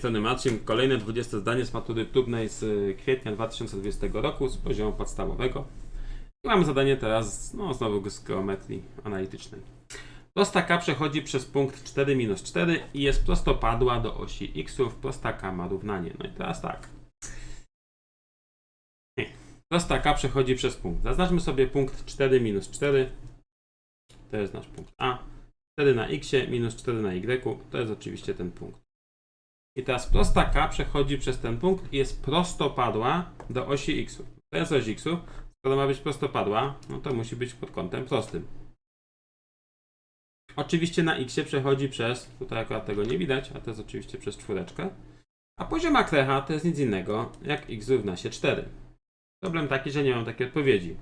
strony Marcin. Kolejne 20 zdanie z matury próbnej z y, kwietnia 2020 roku z poziomu podstawowego. Mamy zadanie teraz, no znowu z geometrii analitycznej. Prosta K przechodzi przez punkt 4 minus 4 i jest prostopadła do osi xów. Prosta K ma równanie. No i teraz tak. Prosta K przechodzi przez punkt. Zaznaczmy sobie punkt 4 minus 4. To jest nasz punkt A. 4 na x minus 4 na y. To jest oczywiście ten punkt. I teraz prosta K przechodzi przez ten punkt i jest prostopadła do osi x. To jest oś x. Skoro ma być prostopadła, no to musi być pod kątem prostym. Oczywiście na x przechodzi przez, tutaj akurat tego nie widać, a to jest oczywiście przez czwóreczkę. A pozioma krecha to jest nic innego jak x równa się 4. Problem taki, że nie mam takiej odpowiedzi.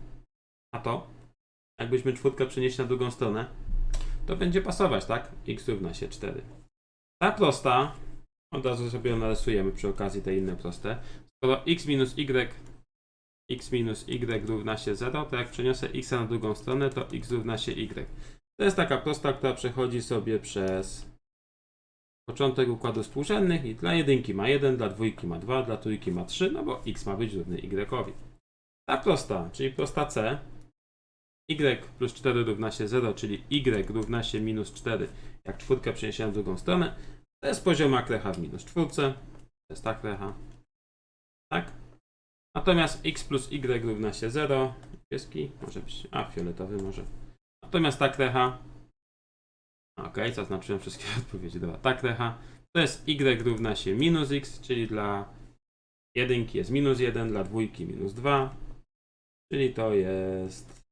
A to, jakbyśmy czwórkę przenieść na drugą stronę, to będzie pasować, tak? x równa się 4. Ta prosta, od razu sobie narysujemy przy okazji te inne proste. Skoro x minus y, x minus y równa się 0, to jak przeniosę x na drugą stronę, to x równa się y. To jest taka prosta, która przechodzi sobie przez początek układu współrzędnych i dla jedynki ma 1, dla dwójki ma 2, dla trójki ma 3, no bo x ma być równy y. Ta prosta, czyli prosta c, y plus 4 równa się 0, czyli y równa się minus 4, jak czwórkę przeniesiemy w drugą stronę, to jest pozioma krecha w minus czwórce, to jest ta krecha, tak? Natomiast x plus y równa się 0, niebieski, może być, a fioletowy może. Natomiast ta krecha, ok, zaznaczyłem wszystkie odpowiedzi, dobra, ta krecha, to jest y równa się minus x, czyli dla jedynki jest minus 1, dla dwójki minus 2, czyli to jest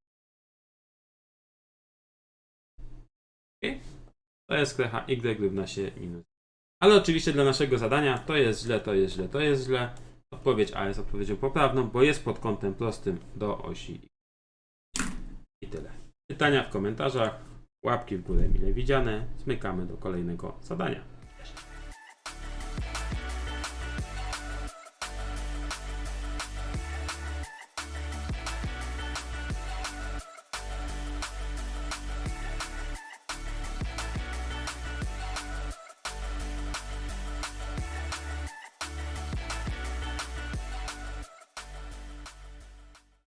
to jest krecha y równa się minus. Ale oczywiście dla naszego zadania to jest źle, to jest źle, to jest źle. Odpowiedź A jest odpowiedzią poprawną, bo jest pod kątem prostym do osi. I tyle. Pytania w komentarzach, łapki w górę mile widziane. Zmykamy do kolejnego zadania.